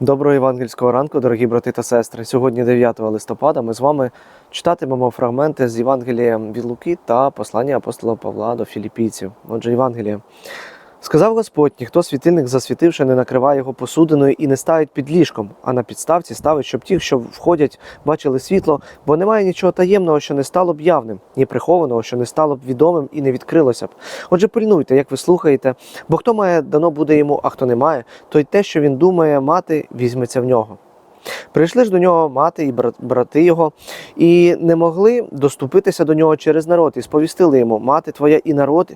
Доброго євангельського ранку, дорогі брати та сестри. Сьогодні 9 листопада ми з вами читатимемо фрагменти з Євангелія від Луки та послання апостола Павла до філіпійців. Отже, Євангелія. Сказав Господь, ніхто світильник засвітивши, не накриває його посудиною і не ставить під ліжком, а на підставці ставить, щоб ті, що входять, бачили світло, бо немає нічого таємного, що не стало б явним, ні прихованого, що не стало б відомим і не відкрилося б. Отже, пильнуйте, як ви слухаєте, бо хто має, дано буде йому, а хто не має, то й те, що він думає мати, візьметься в нього. Прийшли ж до нього мати і брат- брати його, і не могли доступитися до нього через народ, і сповістили йому, мати твоя і народ,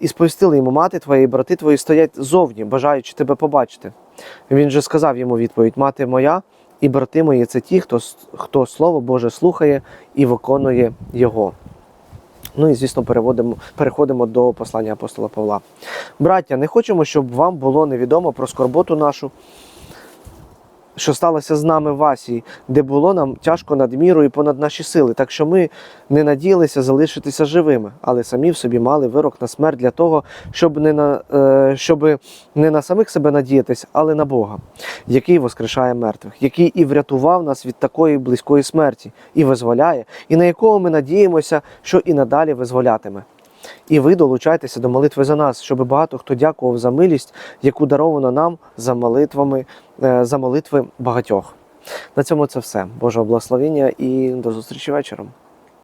і сповістили йому, мати твоя і брати твої стоять зовні, бажаючи тебе побачити. Він же сказав йому відповідь: Мати моя і брати мої це ті, хто, хто Слово Боже слухає і виконує його. Ну і звісно, переводимо, переходимо до послання апостола Павла. Браття, не хочемо, щоб вам було невідомо про скорботу нашу, що сталося з нами в Асії, де було нам тяжко над мірою і понад наші сили, так що ми не надіялися залишитися живими, але самі в собі мали вирок на смерть для того, щоб не на, е, щоб не на самих себе надіятись, але на Бога, який воскрешає мертвих, який і врятував нас від такої близької смерті, і визволяє, і на якого ми надіємося, що і надалі визволятиме. І ви долучайтеся до молитви за нас, щоб багато хто дякував за милість, яку даровано нам за молитвами, е, за молитви багатьох. На цьому це все. Божого благословення і до зустрічі вечором.